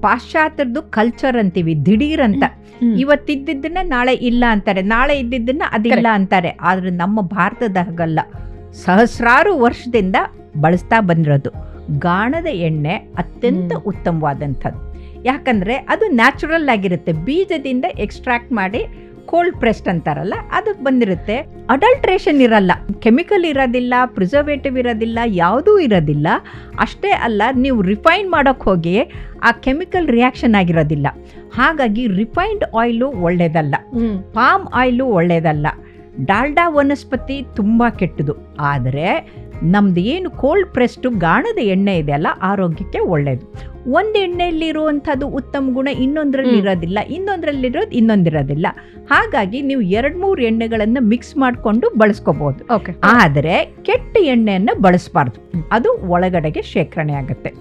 ಪಾಶ್ಚಾತ್ಯದ್ದು culture ಅಂತೀವಿ ದಿಢೀರ್ ಅಂತ. ಇವತ್ತಿದ್ದನ್ನ ನಾಳೆ ಇಲ್ಲ ಅಂತಾರೆ. ನಾಳೆ ಇದ್ದಿದ್ದನ್ನ ಅದಿಲ್ಲ ಅಂತಾರೆ. ಆದ್ರೆ ನಮ್ಮ ಭಾರತದ ಹಾಗಲ್ಲ ಸಹಸ್ರಾರು ವರ್ಷದಿಂದ ಬಳಸ್ತಾ ಬಂದಿರೋದು. ಗಾಣದ ಎಣ್ಣೆ ಅತ್ಯಂತ. ಉತ್ತಮವಾದಂಥದ್ದು. ಯಾಕಂದ್ರೆ ಅದು ನ್ಯಾಚುರಲ್ ಆಗಿರುತ್ತೆ. ಬೀಜದಿಂದ ಎಕ್ಸ್ಟ್ರಾಕ್ಟ್ ಮಾಡಿ ಕೋಲ್ಡ್ ಪ್ರೆಸ್ಟ್ ಅಂತಾರಲ್ಲ ಅದಕ್ಕೆ ಬಂದಿರುತ್ತೆ. ಅಡಲ್ಟ್ರೇಷನ್ ಇರಲ್ಲ. ಕೆಮಿಕಲ್ ಇರೋದಿಲ್ಲ ಪ್ರಿಸರ್ವೇಟಿವ್ ಇರೋದಿಲ್ಲ ಯಾವುದೂ ಇರೋದಿಲ್ಲ. ಅಷ್ಟೇ ಅಲ್ಲ ನೀವು ರಿಫೈನ್ ಮಾಡೋಕ್ಕೆ ಹೋಗಿ ಆ ಕೆಮಿಕಲ್ ರಿಯಾಕ್ಷನ್ ಆಗಿರೋದಿಲ್ಲ. ಹಾಗಾಗಿ ರಿಫೈನ್ಡ್ ಆಯಿಲು ಒಳ್ಳೆಯದಲ್ಲ ಪಾಮ್ ಆಯಿಲು ಒಳ್ಳೆಯದಲ್ಲ ಡಾಲ್ಡಾ ವನಸ್ಪತಿ ತುಂಬ ಕೆಟ್ಟದು. ಆದರೆ ನಮ್ಮದು ಏನು ಕೋಲ್ಡ್ ಪ್ರೆಸ್ಟು ಗಾಣದ ಎಣ್ಣೆ ಇದೆಯಲ್ಲ ಆರೋಗ್ಯಕ್ಕೆ ಒಳ್ಳೆಯದು ಒಂದು ಎಣ್ಣೆಯಲ್ಲಿರುವಂಥದ್ದು ಉತ್ತಮ ಗುಣ ಇನ್ನೊಂದರಲ್ಲಿ ಇರೋದಿಲ್ಲ ಇನ್ನೊಂದರಲ್ಲಿರೋದು ಇನ್ನೊಂದಿರೋದಿಲ್ಲ. ಹಾಗಾಗಿ ನೀವು ಎರಡು ಮೂರು ಎಣ್ಣೆಗಳನ್ನು ಮಿಕ್ಸ್ ಮಾಡಿಕೊಂಡು ಬಳಸ್ಕೋಬಹುದು ಓಕೆ ಆದರೆ ಕೆಟ್ಟ ಎಣ್ಣೆಯನ್ನು ಬಳಸಬಾರ್ದು. ಅದು ಒಳಗಡೆಗೆ ಶೇಖರಣೆ ಆಗುತ್ತೆ.